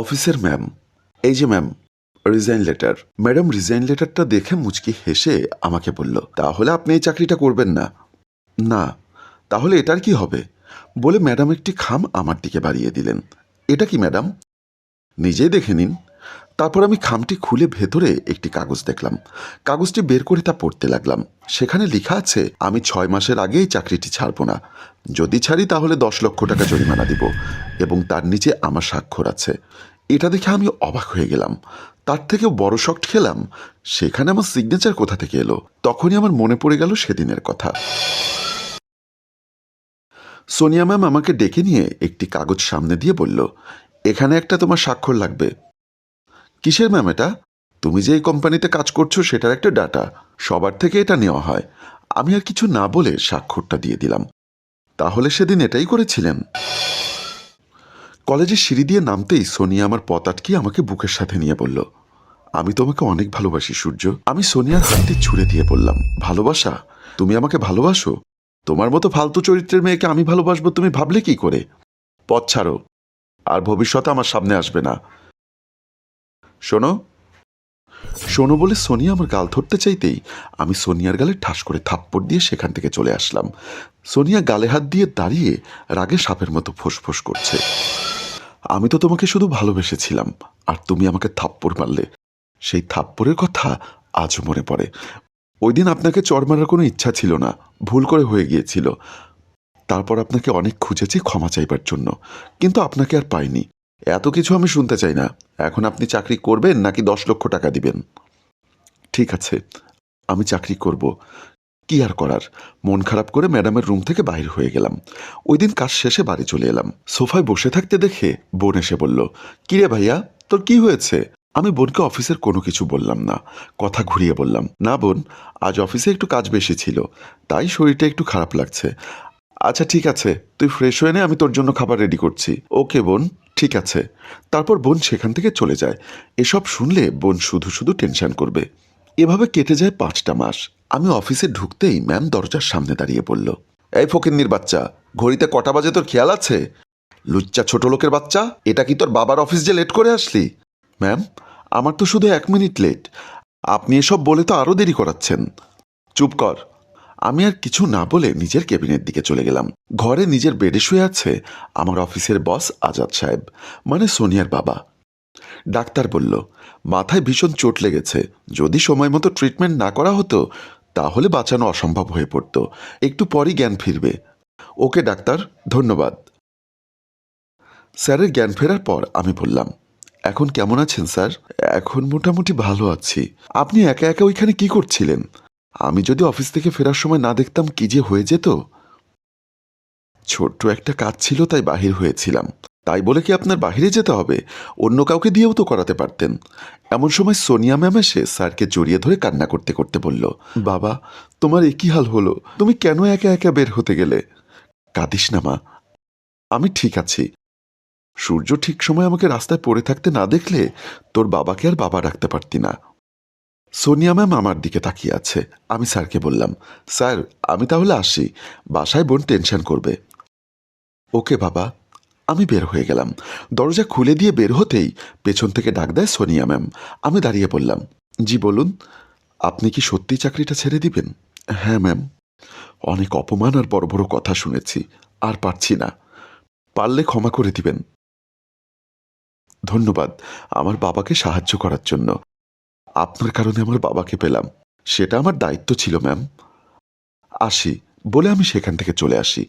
অফিসের ম্যাম, এই যে ma'am resign letter madam resign লেটারটা দেখে মুচকি হেসে আমাকে বলল, তাহলে আপনি এই চাকরিটা করবেন না। না, তাহলে এটার কি হবে? বলে ম্যাডাম একটি খাম আমার দিকে বাড়িয়ে দিলেন। এটা কি, ম্যাডাম? নিজেই দেখে নিন। তারপর আমি খামটি খুলে ভেতরে একটি কাগজ দেখলাম। কাগজটি বের করে তা পড়তে লাগলাম। সেখানে লেখা আছে, আমি ছয় মাসের আগেই চাকরিটি ছাড়বো না। যদি ছাড়ি তাহলে দশ লক্ষ টাকা জরিমানা দিব এবং তার নিচে আমার স্বাক্ষর আছে। এটা দেখে আমি অবাক হয়ে গেলাম। তার থেকেও বড় শক্ট খেলাম। সেখানে আমার সিগনেচার কোথা থেকে এলো? তখনই আমার মনে পড়ে গেল সেদিনের কথা। সোনিয়া ম্যাম আমাকে ডেকে নিয়ে একটি কাগজ সামনে দিয়ে বলল, এখানে একটা তোমার স্বাক্ষর লাগবে। কিসের ম্যাম এটা? তুমি যে এই কোম্পানিতে কাজ করছ, সেটার একটা ডাটা। সবার থেকে এটা নেওয়া হয়। আমি আর কিছু না বলে স্বাক্ষরটা দিয়ে দিলাম। তাহলে সেদিন এটাই করেছিলেন। কলেজের সিঁড়ি দিয়ে নামতেই সোনিয়া আমার পথ আটকিয়ে আমাকে বুকের সাথে নিয়ে বলল, আমি তোমাকে অনেক ভালোবাসি, সূর্য। আমি সোনিয়ার হাতটি ছুড়ে দিয়ে বললাম, ভালোবাসা? তুমি আমাকে ভালোবাসো? তোমার মতো ফালতু চরিত্রের মেয়েকে আমি ভালোবাসবো, তুমি ভাবলে কি করে? পথ ছাড়ো। আর ভবিষ্যতে আমার সামনে আসবে না। শোনো। শোনো বলে সোনিয়া আমার গাল ধরতে চাইতেই আমি সোনিয়ার গালে ঠাস করে থাপ্পড় দিয়ে সেখান থেকে চলে আসলাম। সোনিয়া গালে হাত দিয়ে দাঁড়িয়ে রাগে সাপের মতো ফোঁস করছে। আমি তো তোমাকে শুধু ভালোবেসেছিলাম, আর তুমি আমাকে থাপ্পড় মারলে। সেই থাপ্পড়ের কথা আজও মনে পড়ে। ওই দিন আপনাকে চর মারার কোনো ইচ্ছা ছিল না, ভুল করে হয়ে গিয়েছিল। তারপর আপনাকে অনেক খুঁজেছি ক্ষমা চাইবার জন্য, কিন্তু আপনাকে আর পাইনি। এত কিছু আমি শুনতে চাই না। এখন আপনি চাকরি করবেন নাকি দশ লক্ষ টাকা দিবেন? ঠিক আছে, আমি চাকরি করব। কি আর করার? মন খারাপ করে ম্যাডামের রুম থেকে বাইর হয়ে গেলাম। ওই দিন কাজ শেষে বাড়ি চলে এলাম। সোফায় বসে থাকতে দেখে বোন এসে বলল, কিরে ভাইয়া, তোর কি হয়েছে? আমি বোনকে অফিসের কোনো কিছু বললাম না। কথা ঘুরিয়ে বললাম, না বোন, আজ অফিসে একটু কাজ বেশি ছিল, তাই শরীরটা একটু খারাপ লাগছে। আচ্ছা ঠিক আছে, তুই ফ্রেশ হয়ে নে, আমি তোর জন্য খাবার রেডি করছি। ওকে বোন। ঠিক আছে। তারপর বোন সেখান থেকে চলে যায়। এসব শুনলে বোন শুধু শুধু টেনশন করবে। এভাবে কেটে যায় পাঁচটা মাস। আমি অফিসে ঢুকতেই ম্যাম দরজার সামনে দাঁড়িয়ে বলল, এই ফকিন্নির বাচ্চা, ঘড়িতে কটা বাজে তোর খেয়াল আছে? লুচ্চা ছোট লোকের বাচ্চা, এটা কি তোর বাবার অফিস যে লেট করে আসলি? ম্যাম, আমার তো শুধু এক মিনিট লেট। আপনি এসব বলে তো আরও দেরি করাচ্ছেন। চুপ কর আমি আর কিছু না বলে নিজের কেবিনের দিকে চলে গেলাম। ঘরে নিজের বেডে শুয়ে আছে আমার অফিসের বস আজাদ সাহেব মানে সোনিয়ার বাবা। ডাক্তার বলল, মাথায় ভীষণ চোট লেগেছে। যদি সময় মতো ট্রিটমেন্ট না করা হতো, তাহলে বাঁচানো অসম্ভব হয়ে পড়ত। একটু পরই জ্ঞান ফিরবে। ওকে, ডাক্তার, ধন্যবাদ। স্যারের জ্ঞান ফেরার পর আমি বললাম, এখন কেমন আছেন স্যার? এখন মোটামুটি ভালো আছি। আপনি একা একা ওইখানে কি করছিলেন? আমি যদি অফিস থেকে ফেরার সময় না দেখতাম কি যে হয়ে যেত? ছোট্ট একটা কাজ ছিল, তাই বাহির হয়েছিলাম। তাই বলে কি আপনার বাহিরে যেতে হবে? অন্য কাউকে দিয়েও তো করাতে পারতেন। এমন সময় সোনিয়া ম্যাম এসে স্যারকে জড়িয়ে ধরে কান্না করতে করতে বলল, বাবা, তোমার একই হাল হলো? তুমি কেন একা একা বের হতে গেলে? কাঁদিস না, মা। আমি ঠিক আছি। সূর্য ঠিক সময় আমাকে রাস্তায় পড়ে থাকতে না দেখলে তোর বাবাকে আর বাবা রাখতে পারতি না। সোনিয়া ম্যাম আমার দিকে তাকিয়ে আছে। আমি স্যারকে বললাম, স্যার, আমি তাহলে আসি। বাসায় বোন টেনশন করবে। ওকে বাবা, আমি বের হয়ে গেলাম। দরজা খুলে দিয়ে বের হতেই পেছন থেকে ডাক দেয় সোনিয়া ম্যাম। আমি দাঁড়িয়ে বললাম, জি, বলুন, আপনি কি সত্যি চাকরিটা ছেড়ে দিবেন? হ্যাঁ ম্যাম। অনেক অপমান আর বড় বড় কথা শুনেছি। আর পারছি না। পারলে ক্ষমা করে দিবেন। ধন্যবাদ। আমার বাবাকে সাহায্য করার জন্য। আপনার কারণে আমার বাবাকে পেলাম। সেটা আমার দায়িত্ব ছিল, ম্যাম। আসি, বলে আমি সেখান থেকে চলে আসি।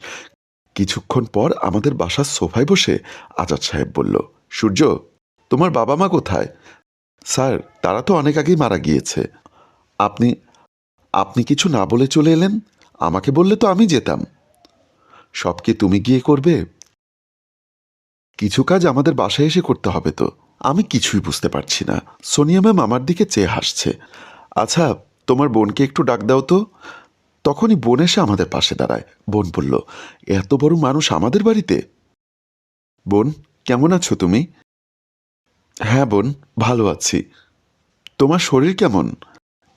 কিছুক্ষণ পর আমাদের বাসার সোফায় বসে আজাদ সাহেব বলল, সূর্য, তোমার বাবা মা কোথায়? স্যার, তারা তো অনেক আগেই মারা গিয়েছে। আপনি আপনি কিছু না বলে চলে এলেন? আমাকে বললে তো আমি যেতাম। সব কি তুমি গিয়ে করবে? কিছু কাজ আমাদের বাসায় এসে করতে হবে তো। আমি কিছুই বুঝতে পারছি না। সোনিয়া ম্যাম আমার দিকে চেয়ে হাসছে। আচ্ছা তোমার বোনকে একটু ডাক দাও তো। তখনই বোন এসে আমাদের পাশে দাঁড়ায়। বোন বলল, এত বড় মানুষ আমাদের বাড়িতে? বোন, কেমন আছো তুমি? হ্যাঁ বোন, ভালো আছি। তোমার শরীর কেমন?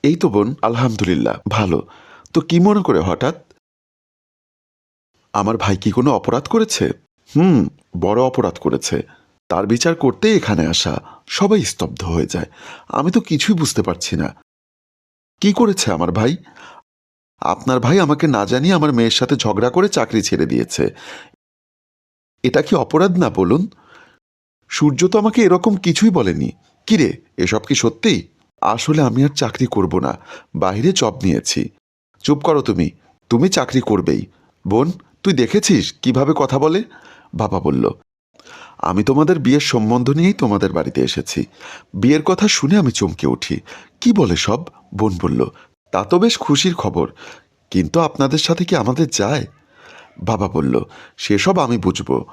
এই তো বোন, আলহামদুলিল্লাহ, ভালো। তো কি মনে করে হঠাৎ? আমার ভাই কি কোনো অপরাধ করেছে? হুম, বড় অপরাধ করেছে। তার বিচার করতে এখানে আসা সবাই স্তব্ধ হয়ে যায়। আমি তো কিছুই বুঝতে পারছি না। কি করেছে আমার ভাই? আপনার ভাই আমাকে না জানিয়ে আমার মেয়ের সাথে ঝগড়া করে চাকরি ছেড়ে দিয়েছে। এটা কি অপরাধ না বলুন? সূর্য তো আমাকে এরকম কিছুই বলেনি। কিরে এসব কি সত্যি? আসলে আমি আর চাকরি করব না। বাইরে জব নিয়েছি। চুপ করো তুমি। তুমি চাকরি করবেই। বোন, তুই দেখেছিস কীভাবে কথা বলে? বাবা বলল আমি তোমাদের বিয়ের সম্বন্ধ নিয়েই তোমাদের বাড়িতে এসেছি। বিয়ের কথা শুনে আমি চমকে উঠি। কি বলে সব? বোন বলল, তা তো বেশ খুশির খবর। কিন্তু আপনাদের সাথে কি আমাদের যায়? বাবা বলল, সেসব আমি বুঝব।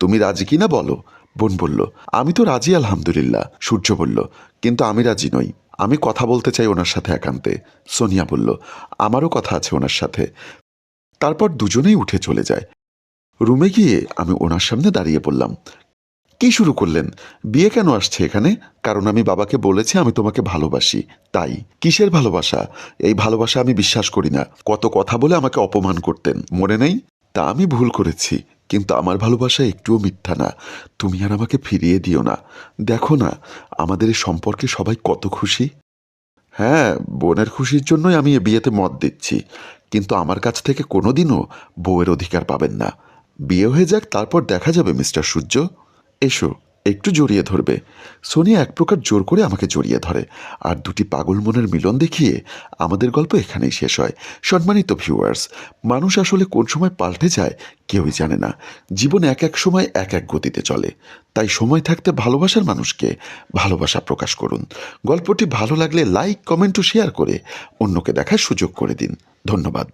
তুমি রাজি কিনা বলো? বোন বলল, আমি তো রাজি, আলহামদুলিল্লাহ। সূর্য বলল, কিন্তু আমি রাজি নই। আমি কথা বলতে চাই ওনার সাথে একান্তে। সোনিয়া বলল, আমারও কথা আছে ওনার সাথে। তারপর দুজনেই উঠে চলে যায়। রুমে গিয়ে আমি ওনার সামনে দাঁড়িয়ে পড়লাম কি শুরু করলেন? বিয়ে কেন আসছে এখানে? কারণ আমি বাবাকে বলেছি আমি তোমাকে ভালোবাসি। তাই, কিসের ভালোবাসা? এই ভালোবাসা আমি বিশ্বাস করি না। কত কথা বলে আমাকে অপমান করতেন। মনে নেই? তা আমি ভুল করেছি। কিন্তু আমার ভালোবাসা একটুও মিথ্যা না। তুমি আর আমাকে ফিরিয়ে দিও না। দেখো না, আমাদের এই সম্পর্কে সবাই কত খুশি? হ্যাঁ বোনের খুশির জন্যই আমি এ বিয়েতে মত দিচ্ছি। কিন্তু আমার কাছ থেকে কোনোদিনও বউয়ের অধিকার পাবেন না। বিয়ে হয়ে যাক, তারপর দেখা যাবে, মিস্টার সূর্য। এসো, একটু জড়িয়ে ধরবে। সোনিয়া এক প্রকার জোর করে আমাকে জড়িয়ে ধরে। আর দুটি পাগল মনের মিলন দেখিয়ে আমাদের গল্প এখানেই শেষ হয়। সম্মানিত ভিউয়ার্স মানুষ আসলে কোন সময় পাল্টে যায় কেউই জানে না। জীবন এক এক সময় এক এক গতিতে চলে। তাই সময় থাকতে ভালোবাসার মানুষকে ভালোবাসা প্রকাশ করুন। গল্পটি ভালো লাগলে লাইক কমেন্ট ও শেয়ার করে অন্যকে দেখার সুযোগ করে দিন। ধন্যবাদ।